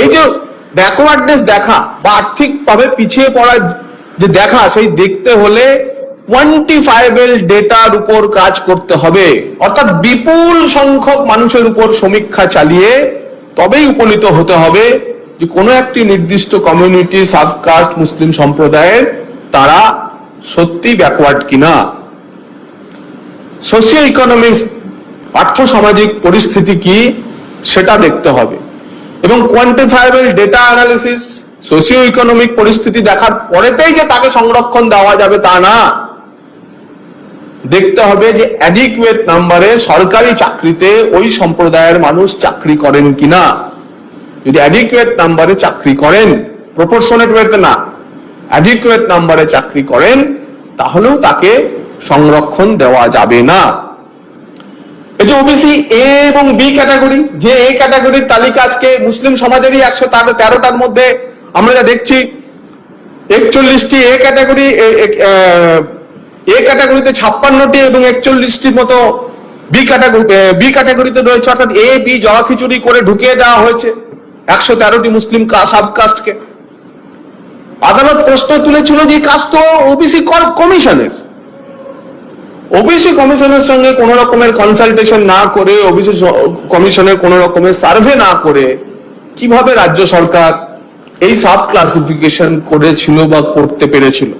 এই যে ব্যাকওয়ার্ডনেস দেখা বা আর্থিকভাবে পিছিয়ে পড়ার যে দেখা, সেই দেখতে হলে কোয়ান্টিফাইবেল ডেটার উপর কাজ করতে হবে। অর্থাৎ বিপুল সংখ্যক মানুষের উপর সমীক্ষা চালিয়ে তবেই উপনীত হতে হবে যে কোনো একটি নির্দিষ্ট কমিউনিটি সাবকাস্ট মুসলিম সম্প্রদায়ের তারা সত্যি ব্যাকওয়ার্ড কিনা। সোশিও ইকোনমিক্স আর্থ সামাজিক পরিস্থিতি কি, সেটা দেখতে হবে। এবং quantifiable data analysis socio economic পরিস্থিতি দেখার পরেতেই যে তাকে সংরক্ষণ দেওয়া যাবে তা না। দেখতে হবে যে অ্যাডিকুয়েট নাম্বারে সরকারি চাকরিতে ওই সম্প্রদায়ের মানুষ চাকরি করেন কিনা। যদি অ্যাডিকুয়েট নাম্বারে চাকরি করেন প্রপোর্শনেট ওয়েতে না অ্যাডিকুয়েট নাম্বারে চাকরি করেন, তাহলেও তাকে সংরক্ষণ দেওয়া যাবে না। এই যে ওবিসি এ এবং বি ক্যাটাগরি যে এ ক্যাটাগরির তালিকা আজকে মুসলিম সমাজেরই একশো তেরোটার মধ্যে আমরা যা দেখছি, একচল্লিশটি এ ক্যাটাগরি এ ক্যাটাগরিতে ছাপ্পান্নটি এবং একচল্লিশটির মতো বি ক্যাটাগরি বি ক্যাটাগরিতে রয়েছে, অর্থাৎ এ বি জড়া খিচুড়ি করে ঢুকিয়ে দেওয়া হয়েছে একশো তেরোটি মুসলিম সাবকাস্টকে আদালত প্রশ্ন তুলেছিল যে কাস্ট তো ওবিসি কমিশনের। ওবিসি কমিশনের সঙ্গে কোন রকমের কনসালটেশন না করে ওবিসি কমিশনের কোন রকমের সার্ভে না করে, কীভাবে রাজ্য সরকার এই সাব ক্লাসিফিকেশন করেছিল বা করতে পেরেছিল?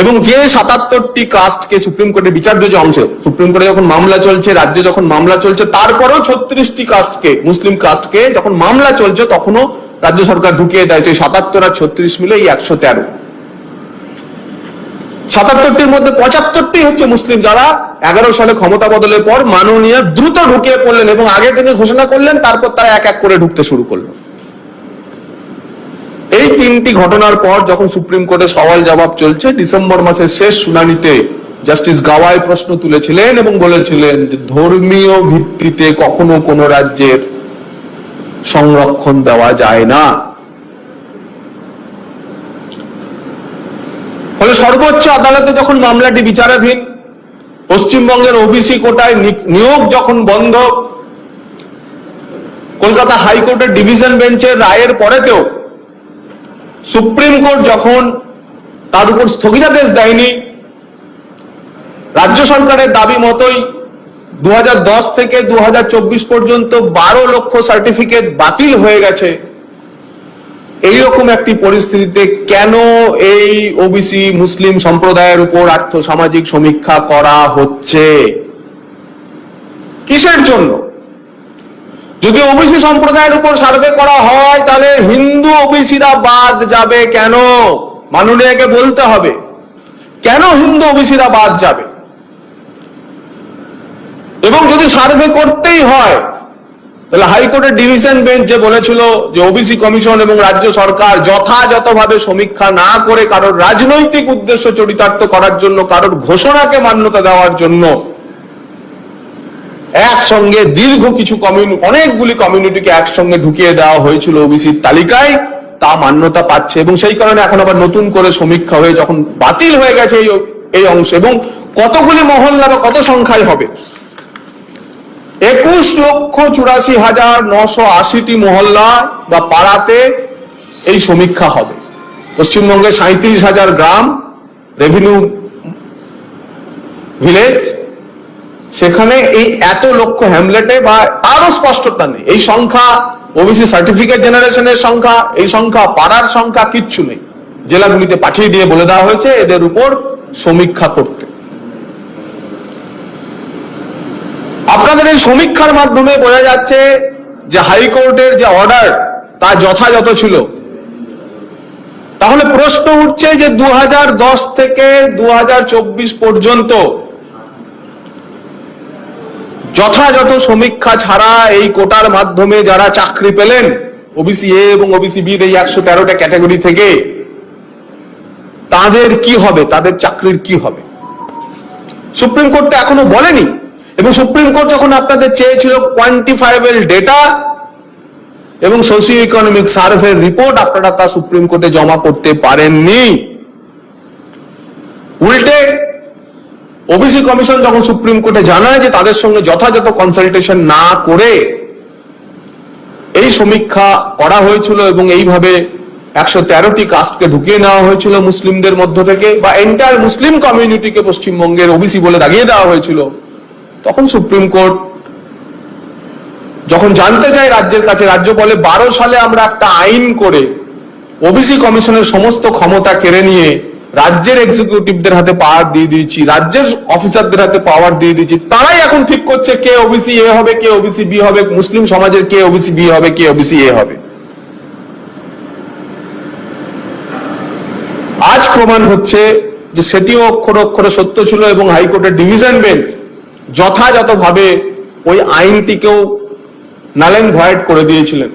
এবং যে সাতাত্তরটি কাস্টকে সুপ্রিম কোর্টে বিচার্য যে অংশ, সুপ্রিম কোর্টে যখন মামলা চলছে, রাজ্যে যখন মামলা চলছে, তারপরেও ছত্রিশটি কাস্টকে মুসলিম কাস্টকে যখন মামলা চলছে, তখনও রাজ্য সরকার ঢুকিয়ে দেয় যে সাতাত্তর আর ছত্রিশ মিলে এই একশো তেরো। সাতাত্তরটির মধ্যে পঁচাত্তরটি হচ্ছে মুসলিম যারা এগারো সালে ক্ষমতা বদলের পর মাননীয় দ্রুত ঢুকিয়ে পড়লেন এবং আগে তিনি ঘোষণা করলেন, তারপর তারা এক এক করে ঢুকতে শুরু করল। এই তিনটি ঘটনার পর যখন সুপ্রিম কোর্টে সওয়াল জবাব চলছে, ডিসেম্বর মাসের শেষ শুনানিতে জাস্টিস গাওয়াই প্রশ্ন তুলেছিলেন এবং বলেছিলেন যে ধর্মীয় ভিত্তিতে কখনো কোন রাজ্যের সংরক্ষণ দেওয়া যায় না। ফলে সর্বোচ্চ আদালতে যখন মামলাটি বিচারাধীন, পশ্চিমবঙ্গের ওবিসি কোটায় নিয়োগ যখন বন্ধ, কলকাতা হাইকোর্টের ডিভিশন বেঞ্চের রায়ের পরেতেও সুপ্রিম কোর্ট যখন তার উপর স্থগিতাদেশ দেয়নি, রাজ্য সরকারের দাবি মতোই দু হাজার দশ থেকে দু হাজার চব্বিশ পর্যন্ত বারো লক্ষ সার্টিফিকেট বাতিল হয়ে গেছে। এইরকম একটি পরিস্থিতিতে কেন এই ওবিসি মুসলিম সম্প্রদায়ের উপর আর্থ সামাজিক সমীক্ষা করা হচ্ছে? কিসের জন্য? যদি ওবিসি সম্প্রদায়ের উপর সার্ভে করা হয়, তাহলে হিন্দু ওবিসিরা বাদ যাবে কেন? মাননীয়কে বলতে হবে। কেন হিন্দু ওবিসিরা বাদ যাবে? এবং যদি সার্ভে করতেই হয় তাহলে হাইকোর্টের ডিভিশন বেঞ্চ যে বলেছিল যে ওবিসি কমিশন এবং রাজ্য সরকার যথাযথভাবে সমীক্ষা না করে কারোর রাজনৈতিক উদ্দেশ্য চরিতার্থ করার জন্য কারোর ঘোষণাকে মান্যতা দেওয়ার জন্য একসঙ্গে দীর্ঘ কিছু কমিউনিটি অনেকগুলি কমিউনিটিকে একসঙ্গে ঢুকিয়ে দেওয়া হয়েছিল ওবিসির তালিকায়, তা মান্যতা পাচ্ছে এবং সেই কারণে এখন আবার নতুন করে সমীক্ষা হয়ে যখন বাতিল হয়ে গেছে এই অংশ এবং কতগুলি মহল্লা বা কত সংখ্যায় হবে? একুশ লক্ষ চুরাশি হাজার নশো আশিটি মহল্লা বা পাড়াতে এই সমীক্ষা হবে। পশ্চিমবঙ্গে সাঁত্রিশ হাজার গ্রাম রেভিনিউ ভিলেজ সেখানে এই এত লক্ষ হ্যামলেটে বা তারও স্পষ্টতা নেই। এই সংখ্যা ওবিসি সার্টিফিকেট জেনারেশনের সংখ্যা, এই সংখ্যা পাড়ার সংখ্যা কিচ্ছু নেই। জেলাগুলিতে পাঠিয়ে দিয়ে বলে দেওয়া হয়েছে এদের উপর সমীক্ষা করতে। আপনাদের এই সমীক্ষার মাধ্যমে বোঝা যাচ্ছে যে হাইকোর্টের যে অর্ডার, তা যথাযথ ছিল। তাহলে প্রশ্ন উঠছে যে দু হাজার দশ থেকে দু হাজার চব্বিশ পর্যন্ত যথাযথ সমীক্ষা ছাড়া এই কোটার মাধ্যমে যারা চাকরি পেলেন ওবিসি এ এবং ওবিসি বি এই একশো তেরোটা ক্যাটাগরি থেকে, তাদের কি হবে? তাদের চাকরির কি হবে? সুপ্রিম কোর্ট তো এখনও বলেনি এবং সুপ্রিম কোর্ট যখন আপনাদের চেয়েছিল কোয়ান্টিফাইবল ডেটা এবং সোশিও ইকোনমিক সার্ভের রিপোর্ট আপনারা তা সুপ্রিম কোর্টে জমা করতে পারেননি। উল্টে ওবিসি কমিশন যখন সুপ্রিম কোর্টে জানায় যে তাদের সঙ্গে যথাযথ কনসালটেশন না করে এই সমীক্ষা করা হয়েছিল এবং এইভাবে একশো তেরোটি কাস্টকে ঢুকিয়ে নেওয়া হয়েছিল মুসলিমদের মধ্য থেকে বা এন্টার মুসলিম কমিউনিটিকে পশ্চিমবঙ্গের ওবিসি বলে দাগিয়ে দেওয়া হয়েছিল। তখন সুপ্রিম কোর্ট যখন জানতে যায় রাজ্যের কাছে, রাজ্য বলে, বারো সালে আমরা একটা আইন করে ওবিসি কমিশনের সমস্ত ক্ষমতা কেড়ে নিয়ে রাজ্যের এক্সিকিউটিভদের হাতে পাওয়ার দিয়ে দিয়েছি, রাজ্যের অফিসারদের হাতে পাওয়ার দিয়ে দিয়েছি। তারাই এখন ঠিক করছে কে ওবিসি এ হবে, কে ওবিসি বি হবে। মুসলিম সমাজের কে ওবিসি বি হবে, কে ওবিসি এ হবে। আজ প্রমাণ হচ্ছে যে সেটিও অক্ষর অক্ষরে সত্য ছিল এবং হাইকোর্টের ডিভিশন বেঞ্চ যথাযথভাবে ওই আইনটিকেও নালেন ভয়েড করে দিয়েছিলেন।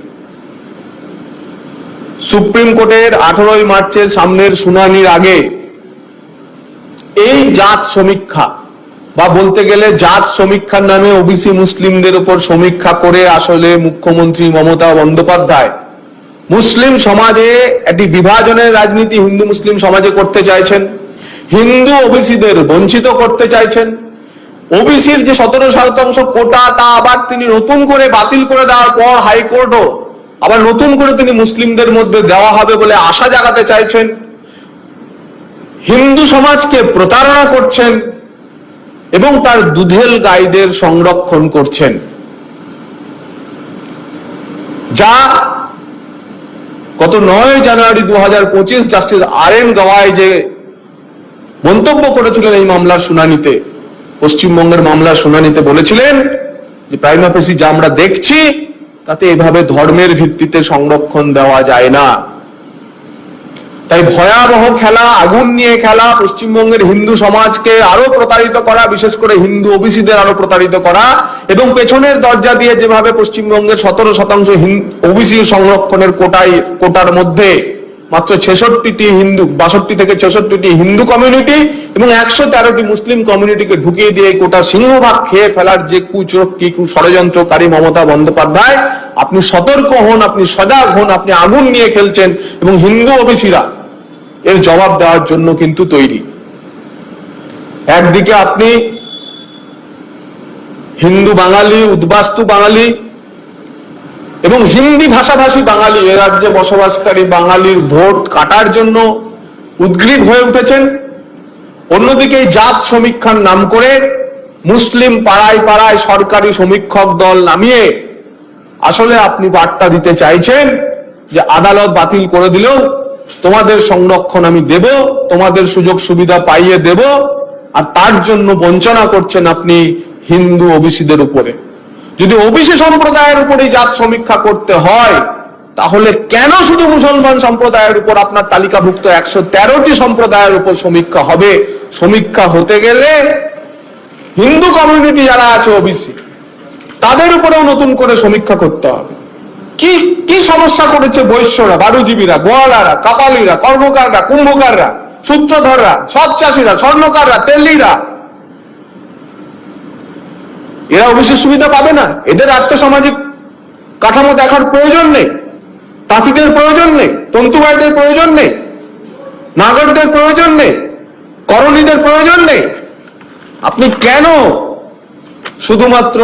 সুপ্রিম কোর্টের আঠারোই মার্চের সামনের শুনানির আগে এই জাত সমীক্ষা, বা বলতে গেলে জাত সমীক্ষার নামে ওবিসি মুসলিমদের উপর সমীক্ষা করে আসলে মুখ্যমন্ত্রী মমতা বন্দ্যোপাধ্যায় মুসলিম সমাজে একটি বিভাজনের রাজনীতি হিন্দু মুসলিম সমাজে করতে চাইছেন, হিন্দু ওবিসিদের বঞ্চিত করতে চাইছেন ওবিসির যে সতেরো শতাংশ কোটা, তা আবার তিনি নতুন করে বাতিল করে দেওয়ার পর হাইকোর্টও আবার নতুন করে তিনি মুসলিমদের মধ্যে দেওয়া হবে বলে আশা জাগাতে চাইছেন। হিন্দু সমাজকে প্রতারণা করছেন এবং তার দুধেল গাইদের সংরক্ষণ করছেন। যা গত নয় জানুয়ারি দু হাজার পঁচিশ জাস্টিস আর এন গওয়াই যে মন্তব্য করেছিলেন এই মামলার শুনানিতে পশ্চিমবঙ্গের মামলার শুনানিতে বলেছিলেন যে প্রাইম অফিসি যা আমরা দেখছি, তাতে এভাবে ধর্মের ভিত্তিতে সংরক্ষণ দেওয়া যায় না। তাই ভয়াবহ খেলা, আগুন নিয়ে খেলা, পশ্চিমবঙ্গের হিন্দু সমাজকে আরও প্রতারিত করা, বিশেষ করে হিন্দু ওবিসিদের আরও প্রতারিত করা, এবং পেছনের দরজা দিয়ে যেভাবে পশ্চিমবঙ্গের সতেরো শতাংশ ওবিসি সংরক্ষণের কোটায় কোটার মধ্যে মাত্র ছেষট্টিটি হিন্দু, বাষট্টি থেকে ছেষট্টিটি হিন্দু কমিউনিটি এবং একশো তেরোটি মুসলিম কমিউনিটিকে ঢুকিয়ে দিয়ে কোটা সিংহভাগ খেয়ে ফেলার যে কুচরক্কি ষড়যন্ত্রকারী মমতা বন্দ্যোপাধ্যায়, আপনি সতর্ক হন, আপনি সজাগ হন, আপনি আগুন নিয়ে খেলছেন এবং হিন্দু ওবিসিরা এর জবাব দেওয়ার জন্য কিন্তু তৈরি। একদিকে আপনি হিন্দু বাঙালি, উদ্বাস্তু বাঙালি এবং হিন্দি ভাষাভাষী বাঙালি এ রাজ্যে বসবাসকারী বাঙালির ভোট কাটার জন্য উদ্গ্রীব হয়ে উঠেছেন। অন্যদিকে জাত সমীক্ষার নাম করে মুসলিম পাড়ায় পাড়ায় সরকারি সমীক্ষক দল নামিয়ে আসলে আপনি বার্তা দিতে চাইছেন যে আদালত বাতিল করে দিলেও তোমাদের সংরক্ষণ আমি দেব, তোমাদের সুযোগ সুবিধা পাইয়ে দেব, আর তার জন্য বঞ্চনা করছেন আপনি হিন্দু ওবিসিদের উপরে। যদি ওবিসি সম্প্রদায়ের উপরে জাত সমীক্ষা করতে হয়, তাহলে কেন শুধু মুসলমান সম্প্রদায়ের উপর আপনার তালিকাভুক্ত একশো তেরোটি সম্প্রদায়ের উপর সমীক্ষা হবে? সমীক্ষা হতে গেলে হিন্দু কমিউনিটি যারা আছে ওবিসি, তাদের উপরেও নতুন করে সমীক্ষা করতে হবে। কি কি সমস্যা করেছে বৈশ্যরা বারুজীবীরা গোয়ালারা, কাপালিরা, কর্মকাররা, কুম্ভকাররা, সূত্রধররা, সৎ চাষিরা, স্বর্ণকাররা তেলিরা এরা অবশ্যই সুবিধা পাবে না। এদের আর্থসামাজিক কাঠামো দেখার প্রয়োজন নেই। তাঁতিদের প্রয়োজন নেই। তন্তুবাইদের প্রয়োজন নেই। নাগরদের প্রয়োজন নেই। করণীদের প্রয়োজন নেই। আপনি কেন শুধুমাত্র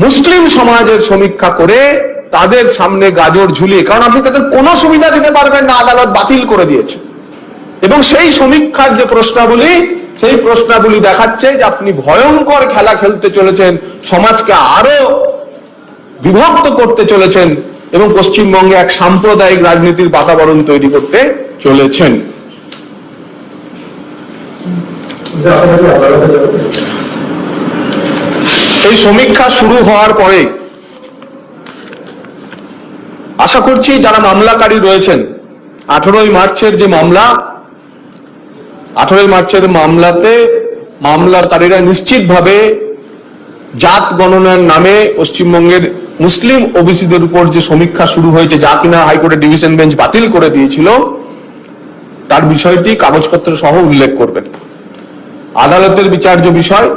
মুসলিম সমাজের সমীক্ষা করে তাদের সামনে গাজর ঝুলিয়ে, কারণ আপনি তাদের কোনো সুবিধা দিতে পারবেন না, আদালত বাতিল করে দিয়েছে। এবং সেই সমীক্ষার যে প্রশ্নাবলী, সেই প্রশ্নাবলী দেখাচ্ছে যে আপনি ভয়ঙ্কর খেলা খেলতে চলেছেন, সমাজকে আরও বিভক্ত করতে চলেছেন এবং পশ্চিমবঙ্গে এক সাম্প্রদায়িক রাজনীতির বাতাবরণ তৈরি করতে চলেছেন। এই সমীক্ষা শুরু হওয়ার পরে আশা করছি যারা মামলাকারী রয়েছেন, আঠারোই মার্চের যে মামলা আঠারোই মার্চের মামলাতে মামলাকারীরা নিশ্চিতভাবে জাত গণনার নামে পশ্চিমবঙ্গের মুসলিম ওবিসিদের উপর যে সমীক্ষা শুরু হয়েছে, যা কিনা হাইকোর্টের ডিভিশন বেঞ্চ বাতিল করে দিয়েছিল, তার বিষয়টি কাগজপত্র সহ উল্লেখ করবেন। আদালতের বিচার্য বিষয়,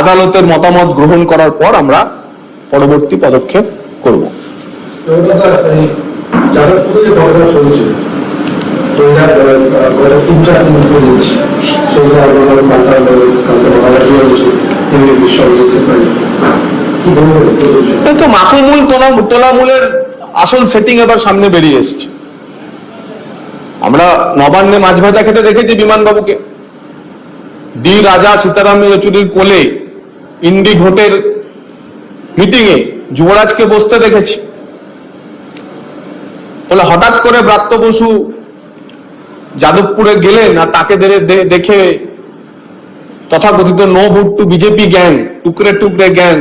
আদালতের মতামত গ্রহণ করার পর আমরা পরবর্তী পদক্ষেপ করব। আসল সেটিং এবার সামনে বেরিয়ে এসছে। আমরা নবান্নে মাছ ভাজা খেতে দেখেছি বিমানবাবুকে। ডি রাজা সীতারাম ইয়েচুরির কোলে, ইন্ডি ভোটের মিটিং এ যুবরাজকে বসতে দেখেছি। বলে হঠাৎ করে ব্রাত্য বসু যাদবপুরে গেলেন আর তাকে দেখে তথাকথিত no vote to BJP gang, tukde tukde gang,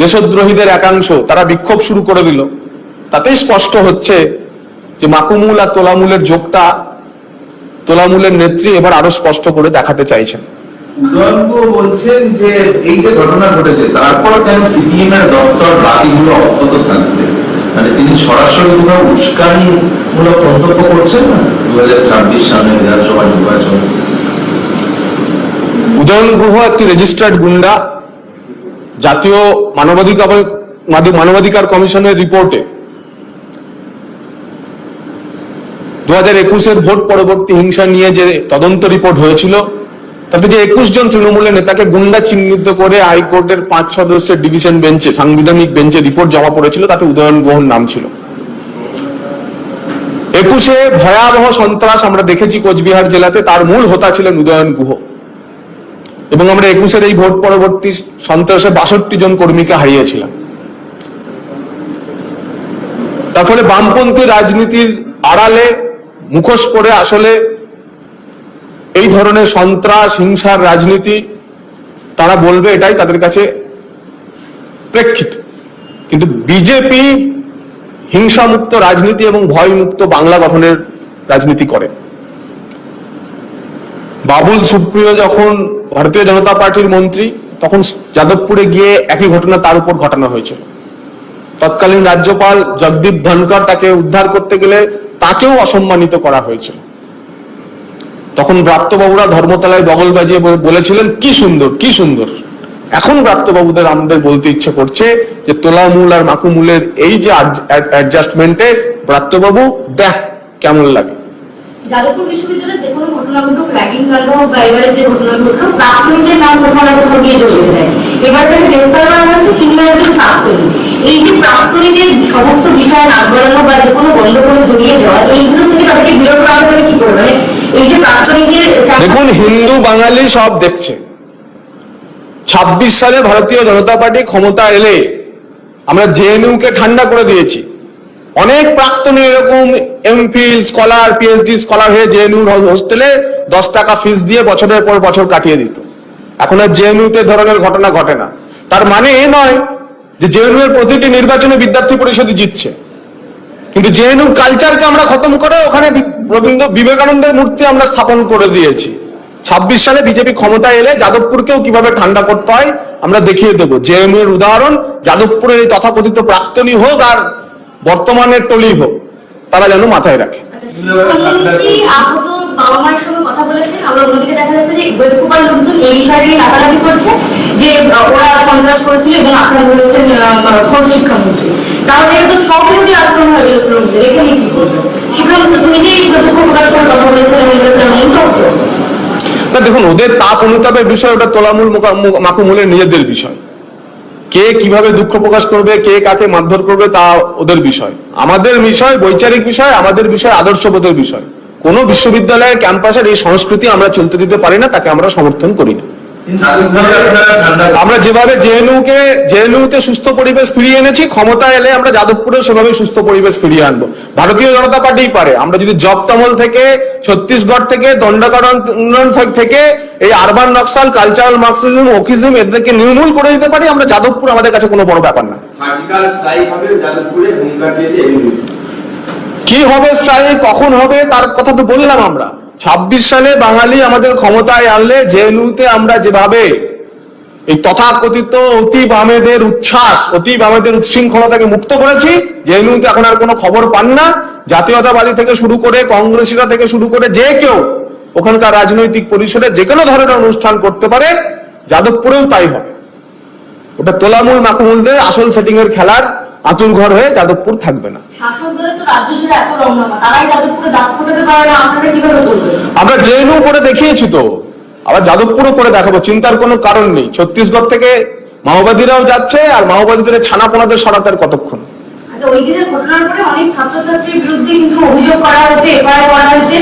দেশদ্রোহীদের একাংশ, তারা বিক্ষোভ শুরু করে দিল। তাতেই স্পষ্ট হচ্ছে যে মাকুমুল আর তোলামুলের যোগটা তোলামুলের নেত্রী এবার আরও স্পষ্ট করে দেখাতে চাইছেন। বলছেন যে এই যে ঘটনা ঘটেছে, তারপর কেন সিপিএম এর দপ্তর বাকিগুলো অক্ষত থাকবে? মানে তিনি সরাসরি কোথাও উস্কানি মূলক মন্তব্য করছেন না? দু হাজার ছাব্বিশ সামনে বিধানসভা নির্বাচন। উদয়ন গুহ একটি রেজিস্টার্ড গুন্ডা জাতীয় মানবাধিকার মানবাধিকার কমিশনের রিপোর্টে। দু হাজার একুশের ভোট পরবর্তী হিংসা নিয়ে যে তদন্ত রিপোর্ট হয়েছিল তাতে যে একুশ জন তৃণমূলের নেতাকে গুন্ডা চিহ্নিত করে হাইকোর্টের পাঁচ সদস্যের ডিভিশন বেঞ্চে, সাংবিধানিক বেঞ্চে রিপোর্ট জমা পড়েছিল, তাতে উদয়ন গ্রহণ নাম ছিল। একুশে ভয়াবহ সন্ত্রাস আমরা দেখেছি কোচবিহার জেলাতে, তার মূল হোতা ছিলেন উদয়ন গুহ। এবং আমরা একুশের এই ভোট পরবর্তী সন্ত্রাসে বাষট্টি জন কর্মীকে হারিয়েছিলাম। তার ফলে বামপন্থী রাজনীতির আড়ালে, মুখোশ করে আসলে এই ধরনের সন্ত্রাস, হিংসার রাজনীতি তারা বলবে এটাই তাদের কাছে প্রেক্ষিত। কিন্তু বিজেপি হিংসামুক্ত রাজনীতি এবং ভয়মুক্ত বাংলা গঠনের রাজনীতি করে। বাবুল সুপ্রিয় যখন ভারতীয় জনতা পার্টির মন্ত্রী, তখন যাদবপুরে গিয়ে একই ঘটনা তার উপর ঘটানো হয়েছিল। তৎকালীন রাজ্যপাল জগদীপ ধনকর তাকে উদ্ধার করতে গেলে তাকেও অসম্মানিত করা হয়েছিল। তখন ব্রাত্যবাবুরা ধর্মতলায় বগল বাজিয়ে বলেছিলেন, কি সুন্দর কি সুন্দর। এখন ব্রাত্যবাবুদের আমাদের বলতে ইচ্ছে করছে যে তোলামূল আর মাকুমূলের এই যে অ্যাডজাস্টমেন্টে ব্রাত্যবাবু, দেখ, কেমন লাগে। যাদবপুর যে কোনো নাম সমস্ত বিষয়ে গলানো বা যে কোনো জড়িয়ে যাওয়া, এইগুলো থেকে তাদেরকে বিরত করা? কি দেখুন হিন্দু বাঙালি সব দেখছে। ছাব্বিশ সালে ভারতীয় জনতা পার্টি ক্ষমতা এলে আমরা জেএনইউ কে ঠান্ডা করে দিয়েছি। অনেক প্রাক্তন এরকম এমফিল স্কলার পিএইচডি স্কলার হয়ে জেএনইউ হোস্টেলে দশ টাকা ফিস দিয়ে বছরের পর বছর কাটিয়ে দিত। এখন আর জেএনইউ তে ধরনের ঘটনা ঘটে না। তার মানে এ নয় যে জেএনইউ এর প্রতিটি নির্বাচনে বিদ্যার্থী পরিষদই জিতছে। কিন্তু জেএনইউ কালচারকে আমরা খতম করে ওখানে রবীন্দ্র বিবেকানন্দের মূর্তি আমরা স্থাপন করে দিয়েছি। ছাব্বিশ সালে বিজেপি ক্ষমতায় এলে যাদবপুরকেও কীভাবে ঠান্ডা করতে হয় আমরা দেখিয়ে দেবো। জেএনইউ এর উদাহরণ যাদবপুরের এই তথাকথিত প্রাক্তনী হোক আর বর্তমানের টলি হোক তারা যেন মাথায় রাখে। আচ্ছা, যে ওরা সন্ত্রাস করেছিল এবং আপনারা বলেছেন শিক্ষামন্ত্রী। তাহলে এটা তো হয়ে গেল এখানে কি দেখুন, ওদের তাপ অনুতাপের বিষয়, ওটা তোলামূল মাকুমূলের নিজেদের বিষয়। কে কীভাবে দুঃখ প্রকাশ করবে, কে কাকে মারধর করবে, তা ওদের বিষয়। আমাদের বিষয় বৈচারিক বিষয়, আমাদের বিষয় আদর্শবোধের বিষয়। কোন বিশ্ববিদ্যালয়ের ক্যাম্পাসের এই সংস্কৃতি আমরা চলতে দিতে পারি না, তাকে আমরা সমর্থন করি না। আমরা যেভাবে জেএনইউ কে জেএনইউ তে সুস্থ পরিবেশ ফিরিয়ে এনেছি ক্ষমতা এলে আমরা যাদবপুরেও সেভাবে সুস্থ পরিবেশ ফিরিয়ে আনব। ভারতীয় জনতা পার্টি পারে। আমরা যদি জবতমল থেকে ছত্তিশগড় থেকে দণ্ডকারণ থেকে এই urban Naxal cultural Marxism wokeism এদেরকে নির্মূল করে দিতে পারি আমরা যাদবপুর আমাদের কাছে কোনো বড় ব্যাপার না। কি হবে স্ট্রাইক কখন হবে তার কথা তো বললাম আমরা। ছাব্বিশ সালে বাঙালি আমাদের ক্ষমতায় আনলে জেএনইউতে আমরা যেভাবে এই তথাকথিত অতি বামেদের উচ্ছ্বাস অতি বামেদের উচ্ছৃঙ্খলতাকে মুক্ত করেছি, জেএনইউতে এখন আর কোনো খবর পান না। জাতীয়তাবাদী থেকে শুরু করে কংগ্রেসীরা থেকে শুরু করে যে কেউ ওখানকার রাজনৈতিক পরিসরে যে কোনো ধরনের অনুষ্ঠান করতে পারে, যাদবপুরেও তাই হবে ওটা তোলামূল মাকুমুলদের আসল সেটিং এর খেলার আতুর ঘর হয়ে যাদবপুর থাকবে না। আমরা জেএনইউ করে দেখিয়েছি তো। আবার যাদবপুরও করে দেখাবো চিন্তার কোনো কারণ নেই। ছত্তিশগড় থেকে মাওবাদীরাও যাচ্ছে আর মাওবাদীদের ছানাপোনাদের সরাতে আর কতক্ষণ? আচ্ছা ওই দিনের ঘটনার পরে অনেক ছাত্রছাত্রীর বিরুদ্ধে কিন্তু অভিযোগ করা হয়েছে এফআইআর করা হয়েছে।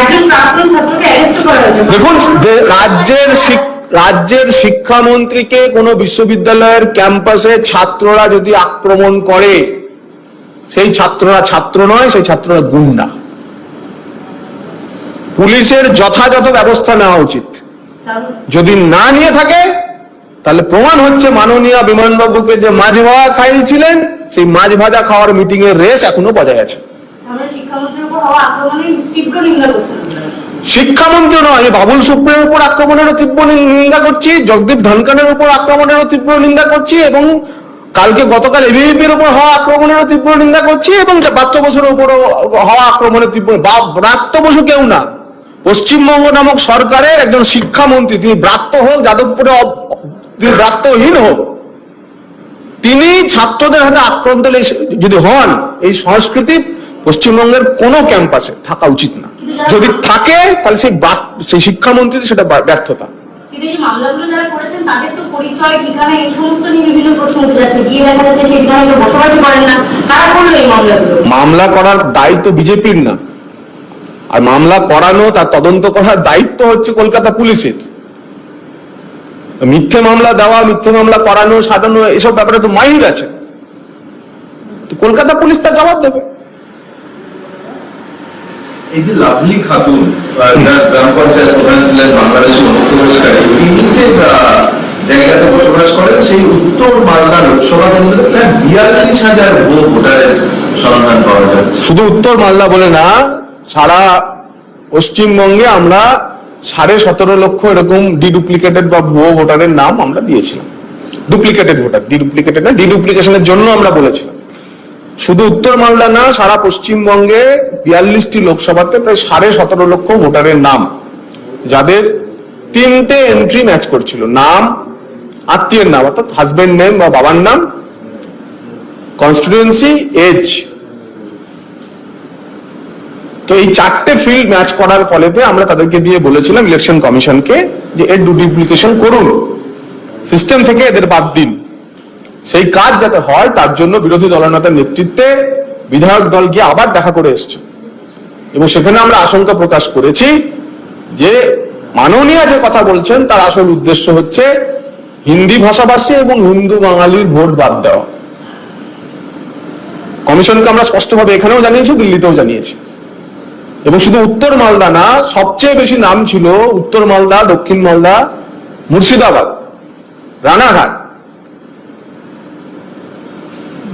একজন প্রাক্তন ছাত্রকে অ্যারেস্ট করা হয়েছে। দেখুন যে রাজ্যের শিক- রাজ্যের শিক্ষামন্ত্রীকে কোনো বিশ্ববিদ্যালয়ের ক্যাম্পাসে ছাত্ররা যদি আক্রমণ করে, সেই ছাত্ররা ছাত্র নয়, সেই ছাত্ররা গুন্ডা। পুলিশের যথাযথ ব্যবস্থা নেওয়া উচিত। যদি না নিয়ে থাকে, তাহলে প্রমাণ হচ্ছে মাননীয় বিমানবাবুকে যে মাছ ভাজা খাইয়েছিলেন, সেই মাছ ভাজা খাওয়ার মিটিং এর রেস এখনও বজায় আছে। শিক্ষামন্ত্রীর উপর হওয়া তীব্র নিন্দা। শিক্ষামন্ত্রী নয় বাবুল সুপ্রিয়ের উপর আক্রমণেরও তীব্র নিন্দা করছি, জগদীপ ধনকানের উপর আক্রমণেরও তীব্র নিন্দা করছি এবং কালকে গতকাল এবিভিপির উপর হওয়া আক্রমণেরও তীব্র নিন্দা করছি এবং ব্রাত্য বসুর উপরও হওয়া আক্রমণের তীব্র ব্রাত্য বসু কেউ না। পশ্চিমবঙ্গ নামক সরকারের একজন শিক্ষামন্ত্রী, তিনি ব্রাত্য হোক, যাদবপুরে তিনি ব্রাত্যহীন হোক, তিনি ছাত্রদের হাতে আক্রান্ত যদি হন, এই সংস্কৃতি পশ্চিমবঙ্গের কোনো ক্যাম্পাসে থাকা উচিত না। যদি থাকে তাহলে সেই সেই শিক্ষামন্ত্রীর সেটা ব্যর্থতা। কিন্তু এই মামলাগুলো যারা করেছেন তাদের তো পরিচয় ঠিকানা এই সমস্ত নিয়ে বিভিন্ন প্রশ্ন উঠে যাচ্ছে। গিয়ে দেখা যাচ্ছে সেই ঠিকানায় কেউ করেন না। কারা করল এই মামলাগুলো? মামলা করার দায়িত্ব বিজেপির না। আর মামলা করানো তার তদন্ত করার দায়িত্ব হচ্ছে কলকাতা পুলিশের। মিথ্যে মামলা দেওয়া মিথ্যে মামলা করানো সাজানো এসব ব্যাপারে তো মাহির আছে। তো কলকাতা পুলিশ তার জবাব দেবে। এই যে লাভলি খাতুন গ্রাম পঞ্চায়েত প্রধান ছিলেন তিনি যে জায়গাতে বসবাস করেন, সেই উত্তর মালদা লোকসভা কেন্দ্রে প্রায় বিয়াল্লিশ হাজার ভোটারের সন্ধান পাওয়া শুধু উত্তর মালদা বলে না, সারা পশ্চিমবঙ্গে আমরা সাড়ে সতেরো লক্ষ এরকম ডিডুপ্লিকেটেড বা ভুয়ো ভোটারের নাম আমরা দিয়েছিলাম। ডুপ্লিকেটেড ভোটার ডিডুপ্লিকেটেড না ডিডুপ্লিকেশনের জন্য আমরা বলেছিলাম। শুধু উত্তর মালদা না, সারা পশ্চিমবঙ্গে বিয়াল্লিশটি লোকসভাতে প্রায় সাড়ে সতেরো লক্ষ ভোটারের নাম, যাদের তিনটে এন্ট্রি ম্যাচ করছিল। নাম, আত্মীয়ের নাম, অর্থাৎ হাজবেন্ড নেম বা বাবার নাম কনস্টিটিউয়েন্সি এজ তো এই চারটে ফিল্ড ম্যাচ করার ফলেতে আমরা তাদেরকে দিয়ে বলেছিলাম ইলেকশন কমিশনকে যে এর ডুপ্লিকেশন করুন। সিস্টেম থেকে এদের বাদ দিন। সেই কাজ যাতে হয়, তার জন্য বিরোধী দলনেতার নেতৃত্বে বিধায়ক দল গিয়ে আবার দেখা করে এসছে। এবং সেখানে আমরা আশঙ্কা প্রকাশ করেছি যে মাননীয় যে কথা বলছেন, তার আসল উদ্দেশ্য হচ্ছে হিন্দি ভাষাভাষী এবং হিন্দু বাঙালির ভোট বাদ দেওয়া। কমিশনকে আমরা স্পষ্টভাবে এখানেও জানিয়েছি, দিল্লিতেও জানিয়েছি। এবং শুধু উত্তর মালদা না, সবচেয়ে বেশি নাম ছিল উত্তর মালদা, দক্ষিণ মালদা, মুর্শিদাবাদ, রানাঘাট।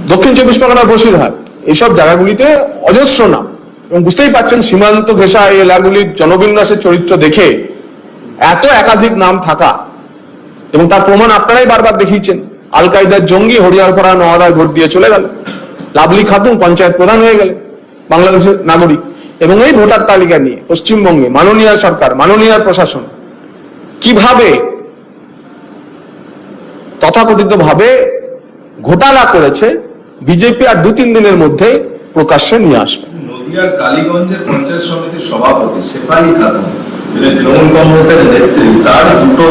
দক্ষিণ চব্বিশ পরগনা বসিরহাট। এইসব জায়গাগুলিতে অজস্র নাম। এবং বুঝতেই পারছেন, সীমান্ত ঘেঁষা এই এলাকাগুলির জনবিন্যাসের চরিত্র দেখে এত একাধিক নাম থাকা। এবং তার প্রমাণ আপনারাই বারবার দেখিয়েছেন। আল কায়দার জঙ্গি হরিয়ারপাড়া নওয়াদায় ভোট দিয়ে চলে গেল। লাভলি খাতুন পঞ্চায়েত প্রধান হয়ে গেল বাংলাদেশের নাগরিক। এবং এই ভোটার তালিকা নিয়ে পশ্চিমবঙ্গে মাননীয় সরকার, মাননীয় প্রশাসন কীভাবে তথাকথিত ভাবে ঘোটালা করেছে বিজেপি আর দু তিন দিনের মধ্যে প্রকাশ্যে নিয়ে আসবে। নদিয়ার কালীগঞ্জের পঞ্চায়েত সমিতির সভাপতি শেফালি খাতুন যিনি তৃণমূল কংগ্রেসের নেত্রী তার দুটো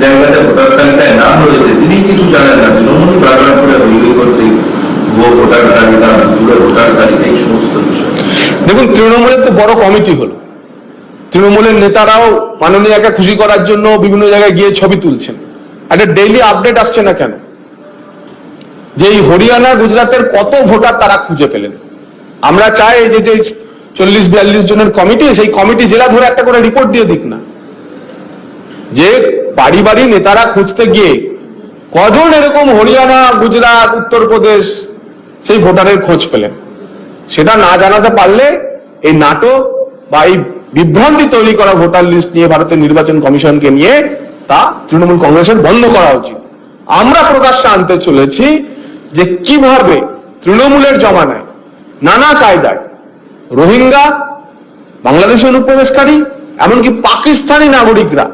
জায়গাতে ভোটার তালিকায় নাম রয়েছে। তিনি কিছু জানেন না। তৃণমূলই বারবার করে হইহই করছে ভুয়ো ভোটার তালিকা ভোটার তালিকা এই সমস্ত বিষয়। দেখুন তৃণমূলের তো বড় কমিটি হলো। তৃণমূলের নেতারাও মাননীয়াকে খুশি করার জন্য বিভিন্ন জায়গায় গিয়ে ছবি তুলছেন। একটা ডেইলি আপডেট আসছে না কেন? যে এই হরিয়ানা গুজরাটের কত ভোটার তারা খুঁজে পেলেন। আমরা চাই যে যে চল্লিশ, বিয়াল্লিশ জনের কমিটি, সেই কমিটি জেলা ধরে একটা করে রিপোর্ট দিয়ে দিক না। যে বাড়ি বাড়ি নেতারা খুঁজতে গিয়ে কজন এরকম হরিয়ানা, গুজরাট, উত্তরপ্রদেশ সেই ভোটারের খোঁজ পেলেন। সেটা না জানাতে পারলে এই নাটক বা এই বিভ্রান্তি তৈরি করা ভোটার লিস্ট নিয়ে ভারতের নির্বাচন কমিশনকে নিয়ে তা তৃণমূল কংগ্রেসের বন্ধ করা উচিত। আমরা প্রকাশ্যে আনতে চলেছি যে কীভাবে তৃণমূলের জমানায় নানা কায়দায়। রোহিঙ্গা বাংলাদেশি অনুপ্রবেশকারী এমনকি পাকিস্তানি নাগরিকরা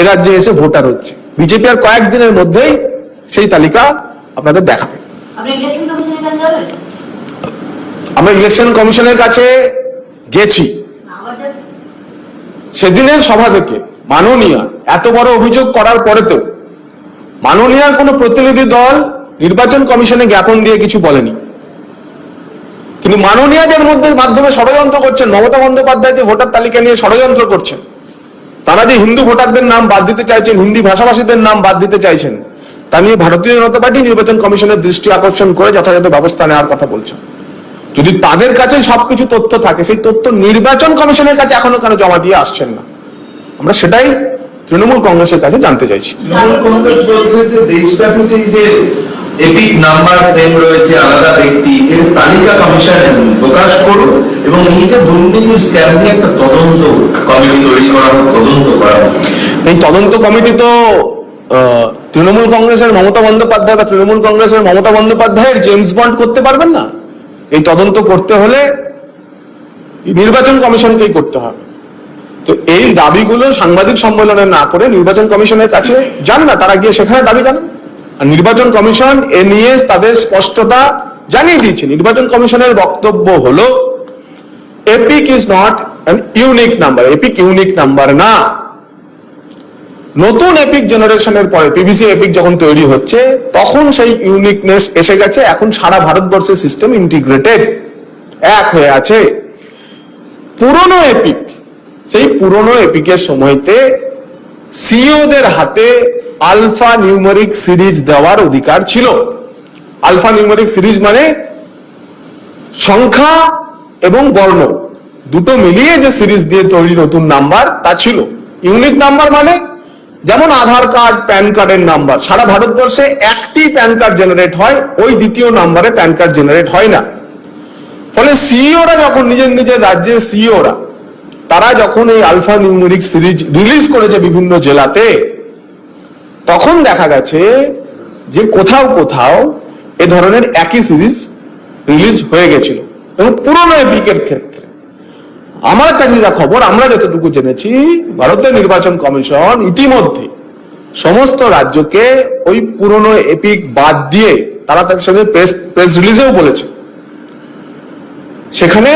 এ রাজ্যে এসে ভোটার হচ্ছে। বিজেপি আর কয়েকদিনের মধ্যেই সেই তালিকা আপনাদের দেখাবে। আমরা ইলেকশন কমিশনের কাছে গেছি। সেদিনের সভা থেকে মাননীয় এত বড় অভিযোগ করার পরেতেও মাননীয়ার কোনো প্রতিনিধি দল নির্বাচন কমিশনে জ্ঞাপন দিয়ে কিছু বলেনি। কিন্তু মাননীয়াদের মধ্যে মাধ্যমে ষড়যন্ত্র করছেন মমতা বন্দ্যোপাধ্যায় যে ভোটার তালিকা নিয়ে ষড়যন্ত্র করছেন। তারা যে হিন্দু ভোটারদের নাম বাদ দিতে চাইছেন, হিন্দি ভাষাভাষীদের নাম বাদ দিতে চাইছেন, তা নিয়ে ভারতীয় জনতা পার্টি নির্বাচন কমিশনের দৃষ্টি আকর্ষণ করে যথাযথ ব্যবস্থা নেওয়ার কথা বলছেন। যদি তাদের কাছে সবকিছু তথ্য থাকে, সেই তথ্য নির্বাচন কমিশনের কাছে এখনও কেন জমা দিয়ে আসছেন না? আমরা সেটাই তৃণমূল কংগ্রেসের কাছে জানতে চাইছি। তৃণমূল কংগ্রেস বলছে যে দেশব্যাপী যে এপিক নাম্বার সেম রয়েছে, আলাদা ব্যক্তি। এর তালিকা কমিশন প্রকাশ করুন এবং এই যে দুর্নীতির স্ক্যাম নিয়ে একটা তদন্ত কমিটি তৈরি করা হোক, তদন্ত করা এই তদন্ত কমিটি তো তৃণমূল কংগ্রেসের মমতা বন্দ্যোপাধ্যায় বা তৃণমূল কংগ্রেসের মমতা বন্দ্যোপাধ্যায়ের জেমস বন্ড করতে পারবেন না? এই তদন্ত করতে হলে নির্বাচন কমিশনকেই করতে হবে। তো এই দাবিগুলো সাংবাদিক সম্মেলনে না করে নির্বাচন কমিশনের কাছে যান না, তারা গিয়ে সেখানে দাবি জানান। নির্বাচন কমিশন এ নিয়ে তাদের স্পষ্টতা জানিয়ে দিয়েছে। নির্বাচন কমিশনের বক্তব্য হলো, EPIC is not unique number. EPIC unique number না। নতুন এপিক জেনারেশনের পরে, পিভিসি এপিক যখন তৈরি হচ্ছে, তখন সেই ইউনিকনেস এসে গেছে। এখন সারা ভারতবর্ষের সিস্টেম ইন্টিগ্রেটেড এক হয়ে আছে। পুরনো এপিক, সেই পুরনো এপিকের সময়তে সিওদের হাতে আলফা নিউমেরিক সিরিজ দেওয়ার অধিকার ছিল। আলফা নিউমেরিক সিরিজ মানে সংখ্যা এবং বর্ণ, দুটো মিলিয়ে যে সিরিজ দিয়ে তৈরি নতুন নাম্বার তা ছিল। ইউনিক নাম্বার মানে যেমন আধার কার্ড, প্যান কার্ডের নাম্বার, সারা ভারতবর্ষে একটি প্যান কার্ড জেনারেট হয়, ওই দ্বিতীয় নাম্বারে প্যান কার্ড জেনারেট হয় না। ফলে সিইওরা যখন নিজের নিজের রাজ্যের সিইওরা, তারা যখন এই আলফা নিউমেরিক সিরিজ রিলিজ করেছে বিভিন্ন জেলাতে তখন দেখা গেছে যে কোথাও কোথাও এ ধরনের একই সিরিজ রিলিজ হয়ে গেছিল এবং পুরনো এপিকের ক্ষেত্রে। আমার কাছে যা খবর, আমরা যতটুকু জেনেছি ভারতের নির্বাচন কমিশন ইতিমধ্যে সমস্ত রাজ্যকে ওই পুরনো এপিক বাদ দিয়ে তারা তাদের সঙ্গে প্রেস প্রেস রিলিজেও বলেছে। সেখানে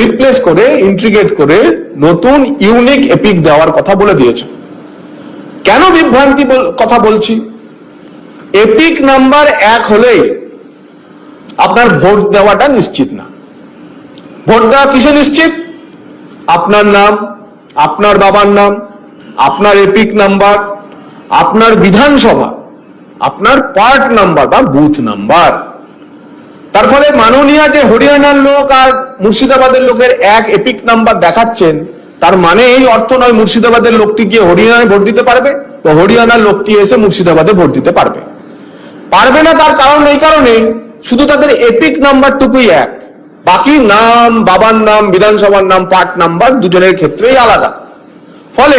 রিপ্লেস করে ইন্ট্রিগেট করে নতুন ইউনিক এপিক দেওয়ার কথা বলে দিয়েছে। কেন বিভ্রান্তি কথা বলছি? এপিক নাম্বার এক হলেই আপনার ভোট দেওয়াটা নিশ্চিত না। ভোট দেওয়া কিসে নিশ্চিত? আপনার নাম, আপনার বাবার নাম, আপনার এপিক নাম্বার, আপনার বিধানসভা, আপনার পার্ট নাম্বার বা বুথ নাম্বার। তার ফলে মাননীয় যে হরিয়ানার লোক আর মুর্শিদাবাদের লোকের এক এপিক নাম্বার দেখাচ্ছেন তার মানে এই অর্থ নয় মুর্শিদাবাদের লোকটি গিয়ে হরিয়ানায় ভোট দিতে পারবে, তো হরিয়ানার লোকটি এসে মুর্শিদাবাদে ভোট দিতে পারবে। পারবে না তার কারণ এই কারণে শুধু তাদের এপিক নাম্বারটুকুই এক। বাকি নাম, বাবার নাম, বিধানসভার নাম, পার্ট নাম্বার দুজনের ক্ষেত্রেই আলাদা। ফলে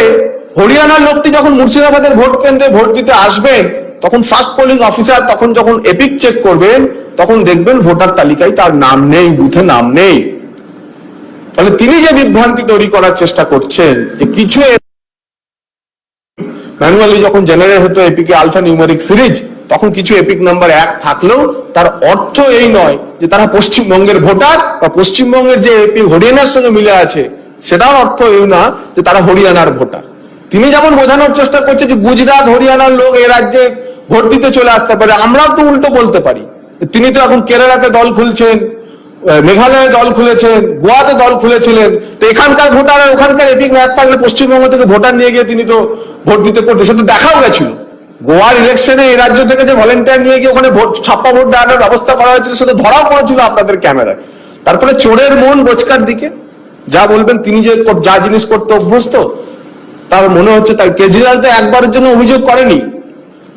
হরিয়ানার লোকটি যখন মুর্শিদাবাদের ভোট কেন্দ্রে ভোট দিতে আসবেন, তখন ফার্স্ট পোলিং অফিসার তখন যখন এপিক চেক করবেন, তখন দেখবেন ভোটার তালিকায় তার নাম নেই, বুথে নাম নেই। ফলে তিনি যে বিভ্রান্তি তৈরি করার চেষ্টা করছেন যে কিছু ম্যানুয়ালি যখন জেনারেট হতো এপিকে আলফা নিউমেরিক সিরিজ তখন কিছু এপিক নাম্বার এক থাকলেও তার অর্থ এই নয় যে তারা পশ্চিমবঙ্গের ভোটার বা পশ্চিমবঙ্গের যে এপিক হরিয়ানার সঙ্গে মিলে আছে, সেটার অর্থ এই না যে তারা হরিয়ানার ভোটার। তিনি যেমন বোঝানোর চেষ্টা করছে যে গুজরাট হরিয়ানার লোক এ রাজ্যে ভোট দিতে চলে আসতে পারে, আমরাও তো উল্টো বলতে পারি। তিনি তো এখন কেরালাতে দল খুলছেন। মেঘালয়ে দল খুলেছেন, গোয়াতে দল খুলেছিলেন। তো এখানকার ভোটার ওখানকার এপিক ম্যাচ থাকলে পশ্চিমবঙ্গ থেকে ভোটার নিয়ে গিয়ে তিনি তো ভোট দিতে করতে সেটা দেখাও গেছিল। গোয়ার ইলেকশনে এই রাজ্য থেকে যে ভলেন্টিয়ার নিয়ে গিয়ে ওখানে ভোট ছাপ্পা ভোট দেওয়ার ব্যবস্থা করা হয়েছিল সেটা ধরাও পড়েছিল আপনাদের ক্যামেরায়। তারপরে চোরের মন বোচকার দিকে। যা বলবেন তিনি যে যা জিনিস করতে অভ্যস্ত, তার মনে হচ্ছে তার কেজরিওয়াল তো একবারের জন্য অভিযোগ করেনি।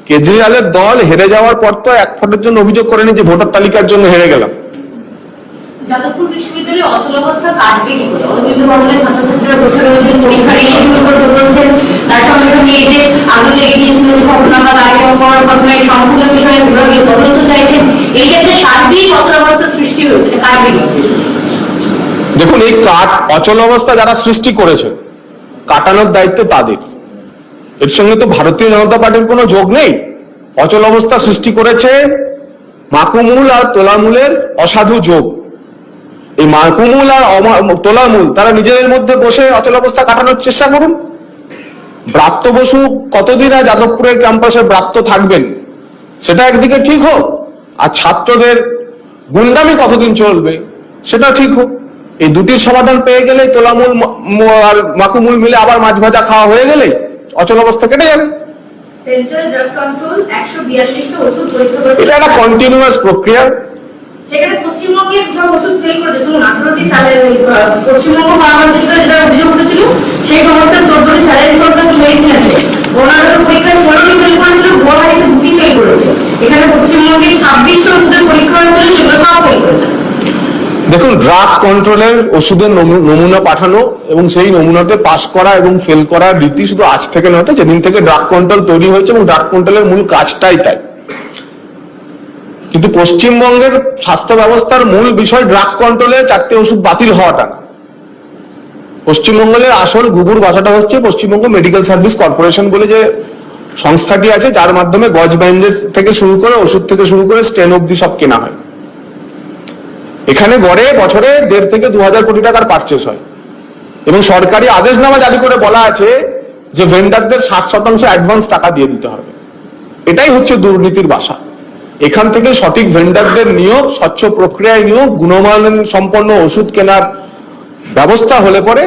কেজরিওয়ালের দল হেরে যাওয়ার পর তো এক ফোটের জন্য অভিযোগ করেনি যে ভোটার তালিকার জন্য হেরে গেলাম। যাদবপুর কাটবে কি করে? ভবনের ছাত্রছাত্রীরা বসে রয়েছেন, পরীক্ষার শিডিউল করতে বলছেন তার সঙ্গে সঙ্গে এই যে আগুন লেগে গিয়েছিল যে ঘটনা বা সম্পূর্ণ বিষয়ে বিভাগীয় তদন্ত চাইছেন। এই যে একটা সার্বিক সৃষ্টি হয়েছে কাটবে কি দেখুন, এই কাট অচল অবস্থা যারা সৃষ্টি করেছে, কাটানোর দায়িত্ব তাদের। এর সঙ্গে তো ভারতীয় জনতা পার্টির কোনো যোগ নেই। অচল অবস্থা সৃষ্টি করেছে মাকুমুল আর তোলামুলের অসাধু যোগ। এই মাকুমুল আর তোলামুল তারা নিজেদের মধ্যে বসে অচল অবস্থা কাটানোর চেষ্টা করুন। ব্রাত্য বসু কতদিন আর যাদবপুরের ক্যাম্পাসে ব্রাত্য থাকবেন সেটা একদিকে ঠিক হোক আর ছাত্রদের গুন্ডামি কতদিন চলবে সেটা ঠিক হোক। এই দুটির সমাধান পেয়ে গেলে তোলামূল আর মাকুমুল মিলে আবার মাছ ভাজা খাওয়া হয়ে গেলেই অচল অবস্থা কেটে যাবে। এটা একটা কন্টিনিউয়াস প্রক্রিয়া। সেখানে পশ্চিমবঙ্গের সব ওষুধ ফেল করেছে। শুনুন আঠারোটি আহ, পশ্চিমবঙ্গ ফার্মাসিউটিক্যাল যেটা অভিযোগ উঠেছিল সেই সমস্ত চোদ্দটি সালের রিপোর্ট মেডিসিন আছে। ওনাদের পরীক্ষায় ষোলোটি ফেল করেছিল গুয়াহাটিতে দুটি ফেল করেছে। এখানে ওষুধের পরীক্ষা হয়েছিল সেগুলো সব ফেল করেছে। দেখুন ড্রাগ কন্ট্রোলের ওষুধের নমুনা পাঠানো এবং সেই নমুনাতে পাশ করা এবং ফেল করার রীতি শুধু আজ থেকে নয় তো যেদিন থেকে ড্রাগ কন্ট্রোল তৈরি হয়েছে এবং ড্রাগ কন্ট্রোলের মূল কাজটাই তাই। কিন্তু পশ্চিমবঙ্গের স্বাস্থ্য ব্যবস্থার মূল বিষয় ড্রাগ কন্ট্রোলে চারটে ওষুধ বাতিল হওয়াটা। পশ্চিমবঙ্গের আসল গুগুর ভাষাটা হচ্ছে পশ্চিমবঙ্গ মেডিকেল সার্ভিস কর্পোরেশন বলে যে সংস্থাটি আছে, যার মাধ্যমে গজ ব্যান্ডের থেকে শুরু করে, ওষুধ থেকে শুরু করে স্টেন অব্দি সব কেনা হয়। এখানে গড়ে বছরে দেড় থেকে দু হাজার কোটি টাকার পারচেস হয়। এবং সরকারি আদেশনামা জারি করে বলা আছে যে ভেন্ডারদের ষাট শতাংশ অ্যাডভান্স টাকা দিয়ে দিতে হবে। এটাই হচ্ছে দুর্নীতির বাসা। এখান থেকে সঠিক ভেন্ডারদের নিয়োগ, স্বচ্ছ প্রক্রিয়ায় নিয়োগ, গুণমান সম্পন্ন ওষুধ কেনার ব্যবস্থা হলে পরে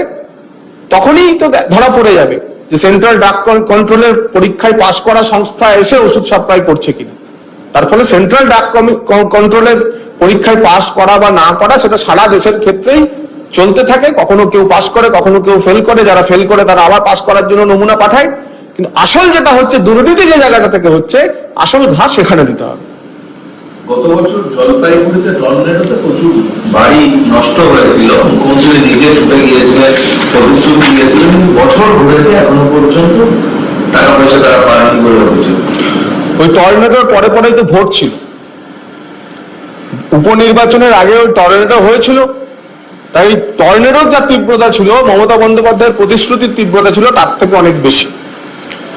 তখনই তো ধরা পড়ে যাবে যে সেন্ট্রাল ড্রাগ কন্ট্রোলের পরীক্ষায় পাশ করা সংস্থা এসে ওষুধ সাপ্লাই করছে কিনা। তার ফলে সেন্ট্রাল ড্রাগ কন্ট্রোলের পরীক্ষায় পাশ করা বা না করা সেটা সারা দেশের ক্ষেত্রেই চলতে থাকে। কখনো কেউ পাশ করে, কখনো কেউ ফেল করে। যারা ফেল করে তারা আবার পাশ করার জন্য নমুনা পাঠায়। কিন্তু আসল যেটা হচ্ছে, দুর্নীতি যে জায়গাটা থেকে হচ্ছে, আসল ঘাস সেখানে দিতে হবে। গত বছর জলপাইগুড়িতে টর্নেডোতে প্রচুর বাড়ি নষ্ট হয়েছিল। মুখ্যমন্ত্রী নিজে ছুটে গিয়েছিলেন, প্রতিশ্রুতি দিয়েছিলেন বছর ঘুরেছে এখনও পর্যন্ত টাকা পয়সা তারা পায়নি বলে অভিযোগ ওই টর্নেডোর পরে পরেই তো ভোট ছিল। উপনির্বাচনের আগে ওই টর্নেডো হয়েছিল। তাই টর্নেডোর যা তীব্রতা ছিল, মমতা বন্দ্যোপাধ্যায়ের প্রতিশ্রুতির তীব্রতা ছিল, তার থেকে অনেক বেশি।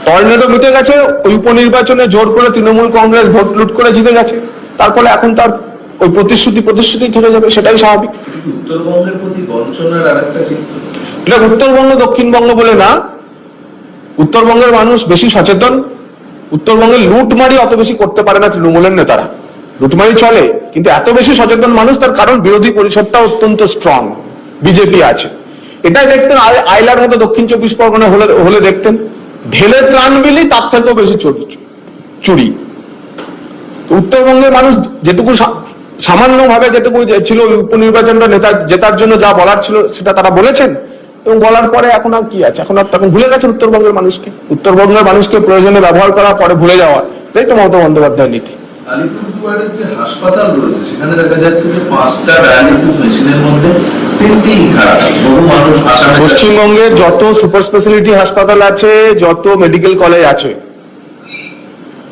টর্নেডো মিটে গেছে, ওই উপনির্বাচনে জোর করে তৃণমূল কংগ্রেস ভোট লুট করে জিতে গেছে। তার ফলে এখন তার ওই প্রতিশ্রুতি প্রতিশ্রুতি থেকে যাবে সেটাই স্বাভাবিক। উত্তরবঙ্গের প্রতি বঞ্চনার আরেকটা চিত্র। এটা উত্তরবঙ্গ দক্ষিণবঙ্গ বলে না। উত্তরবঙ্গের মানুষ বেশি সচেতন। উত্তরবঙ্গে লুটমারি অত বেশি করতে পারে না তৃণমূলের নেতারা। লুটমারি চলে কিন্তু এত বেশি সচেতন মানুষ তার কারণ বিরোধী পরিষদটা অত্যন্ত স্ট্রং বিজেপি আছে। এটাই দেখতেন আইলার মতো দক্ষিণ চব্বিশ পরগনা হলে হলে দেখতেন। ঢেলে ত্রাণ বিলি তার থেকেও বেশি চুরি। উত্তরবঙ্গের মানুষ যেটুকু সামান্যভাবে যেটুকু ছিল উপনির্বাচনটা নেতা জেতার জন্য যা বলার ছিল সেটা তারা বলেছেন। এবং বলার পরে এখন আর কি আছে? এখন আর তখন ভুলে গেছেন উত্তরবঙ্গের মানুষকে? উত্তরবঙ্গের মানুষকে প্রয়োজনে ব্যবহার করা পরে ভুলে যাওয়া। এটাই তো মমতা বন্দ্যোপাধ্যায়ের নীতি। আলিপুরদুয়ারের যে হাসপাতাল রয়েছে সেখানে দেখা যাচ্ছে যে পাঁচটা ডায়ালিসিস মেশিনের মধ্যে তিনটি খারাপ বহু মানুষ আশা পশ্চিমবঙ্গের যত সুপার স্পেশালিটি হাসপাতাল আছে যত মেডিকেল কলেজ আছে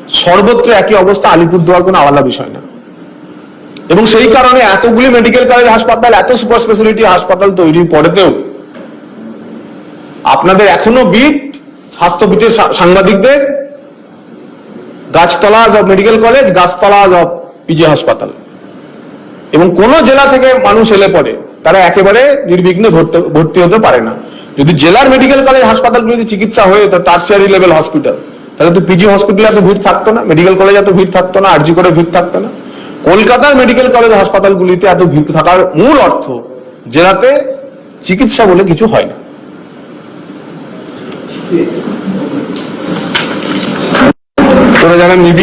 সর্বত্র একই অবস্থা আলিপুরদুয়ার কোনো আলাদা বিষয় না। এবং সেই কারণে এতগুলি মেডিকেল কলেজ হাসপাতাল, এত সুপার স্পেশালিটি হাসপাতাল তৈরি পরেতেও আপনাদের এখনও বিট স্বাস্থ্যবিটের সা- সাংবাদিকদের গাছতলা অফ মেডিকেল কলেজ গাছতলা অফ পিজি হাসপাতাল। এবং কোন জেলা থেকে মানুষ এলে পরে তারা একেবারে নির্বিঘ্নে ভর্তি- ভর্তি হতে পারে না। যদি জেলার মেডিকেল কলেজ হাসপাতালগুলিতে চিকিৎসা হয়ে তো টার্সিয়ারি লেভেল হসপিটাল তাহলে তো পিজি হসপিটালে এত ভিড় থাকতো না মেডিকেল কলেজে এত ভিড় থাকতো না আরজি করে ভিড় থাকতো না। কলকাতার মেডিকেল কলেজ হাসপাতালগুলিতে এত ভিড় থাকার মূল অর্থ যেটাতে চিকিৎসা বলে কিছু হয় না। তোরা যারা নিবি